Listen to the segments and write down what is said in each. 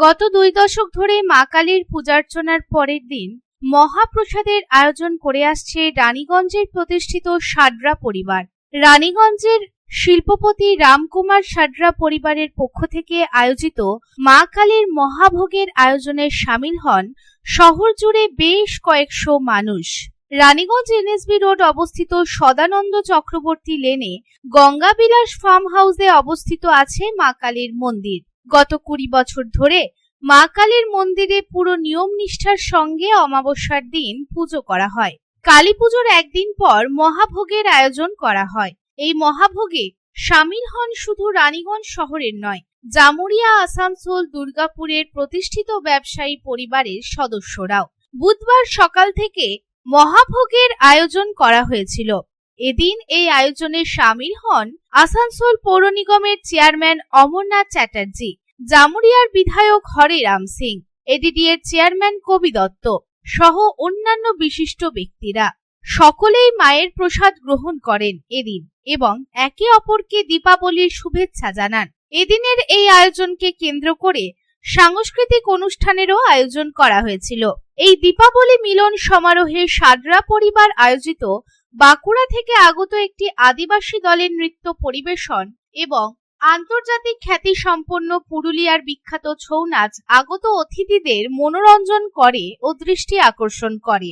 গত দুই দশক ধরে মা কালীর পূজার্চনার পরের দিন মহাপ্রসাদের আয়োজন করে আসছে রানীগঞ্জের প্রতিষ্ঠিত সাড্রা পরিবার। রানীগঞ্জের শিল্পপতি রামকুমার সাডরা পরিবারের পক্ষ থেকে আয়োজিত মা কালীর মহাভোগের আয়োজনে সামিল হন শহর জুড়ে বেশ কয়েকশো মানুষ। রানীগঞ্জ এনএসবি রোড অবস্থিত সদানন্দ চক্রবর্তী লেনে গঙ্গাবিলাস ফার্ম হাউসে অবস্থিত আছে মা কালীর মন্দির। গত কুড়ি বছর ধরে মা কালীর মন্দিরে পুরো নিয়ম নিষ্ঠার সঙ্গে অমাবস্যার দিন পুজো করা হয়। কালী পুজোর একদিন পর মহাভোগের আয়োজন করা হয়। এই মহাভোগে সামিল হন শুধু রানীগঞ্জ শহরের নয়, জামুরিয়া, আসানসোল, দুর্গাপুরের প্রতিষ্ঠিত ব্যবসায়ী পরিবারের সদস্যরাও। বুধবার সকাল থেকে মহাভোগের আয়োজন করা হয়েছিল। এদিন এই আয়োজনে সামিল হন আসানসোল পৌর নিগমের চেয়ারম্যান অমরনাথ চ্যাটার্জি, জামুরিয়ার বিধায়ক হরে রাম সিং, এডিডিএর চেয়ারম্যান কবি দত্ত সহ অন্যান্য বিশিষ্ট ব্যক্তিরা। সকলেই মায়ের প্রসাদ গ্রহণ করেন এদিন এবং একে অপরকে দীপাবলির শুভেচ্ছা জানান। এদিনের এই আয়োজনকে কেন্দ্র করে সাংস্কৃতিক অনুষ্ঠানেরও আয়োজন করা হয়েছিল। এই দীপাবলি মিলন সমারোহে সাদরা পরিবার আয়োজিত বাঁকুড়া থেকে আগত একটি আদিবাসী দলের নৃত্য পরিবেশন এবং আন্তর্জাতিক খ্যাতি সম্পন্ন পুরুলিয়ার বিখ্যাত ছৌ নাচ আগত অতিথিদের মনোরঞ্জন করে ও দৃষ্টি আকর্ষণ করে।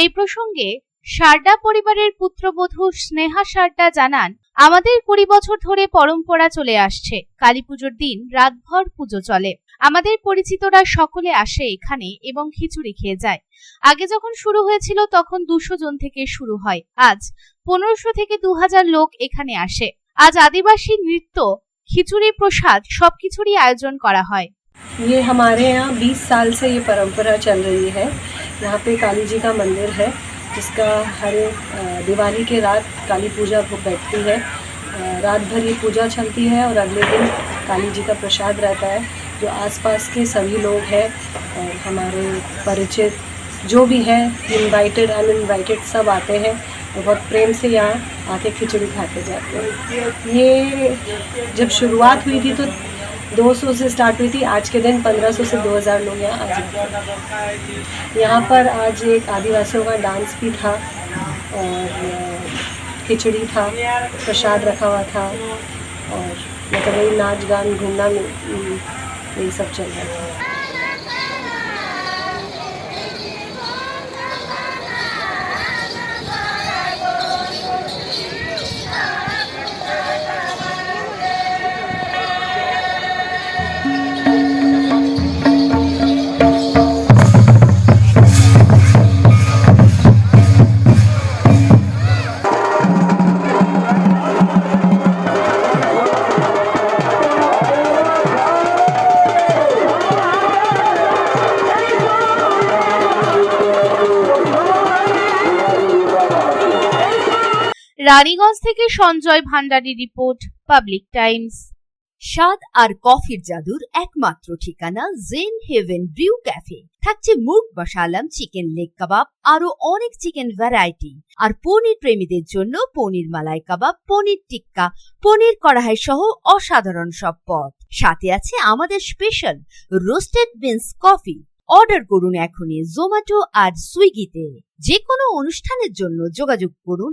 এই প্রসঙ্গে সারডা পরিবারের পুত্রবধূ স্নেহা সারডা জানান আমাদের কুড়ি বছর ধরে পরম্পরা চলে আসছে কালী পুজোর দিন রাতভর পুজো চলে আমাদের পরিচিতরা সকলে আসে এখানে এবং খিচুড়ি খেয়ে যায় আগে যখন শুরু হয়েছিল তখন দুশো জন থেকে শুরু হয় আজ পনেরোশো থেকে দু হাজার লোক এখানে আসে আজ আদিবাসী নৃত্য খিচুড়ি প্রসাদ সবকিছুরই আয়োজন করা হয় ये हमारे यहाँ 20 साल से ये परंपरा चल रही है यहाँ पे काली जी का मंदिर है जिसका हर अ, दिवाली के रात काली पूजा हो बैठती है अ, रात भर ये पूजा चलती है और अगले दिन काली जी का प्रसाद रहता है। जो आसपास के सभी लोग हैं और हमारे परिचित जो भी है इनवाइटेड अनइनवाइटेड सब आते हैं। और बहुत प्रेम से यहाँ आके खिचड़ी खाते जाते हैं। ये जब शुरुआत हुई थी तो 200 से स्टार्ट हुई थी। आज के दिन 1500 से 2000 लोग यहाँ आ जाते हैं। यहाँ पर आज एक आदिवासियों का डांस भी था और खिचड़ी था, प्रसाद रखा हुआ था और मतलब वही नाच गान, घूमना यही सब चल रहा था। রানীগঞ্জ থেকে Sanjay Bhandari report, public times. স্বাদ আর কফির জাদুর একমাত্র ঠিকানা জেন হেভেন ব্রিউ ক্যাফে। থাকছে মুরগ মশালাম চিকেন লেগ কাবাব আরও অনেক চিকেন ভ্যারাইটি। আর পনির প্রেমীদের জন্য পনির মালাই কাবাব, পনির টিক্কা, পনির কড়াই সহ অসাধারণ সব পদ। সাথে আছে আমাদের special roasted beans coffee. Order করুন এখনই জোম্যাটো আর সুইগিতে। যে কোনো অনুষ্ঠানের জন্য যোগাযোগ করুন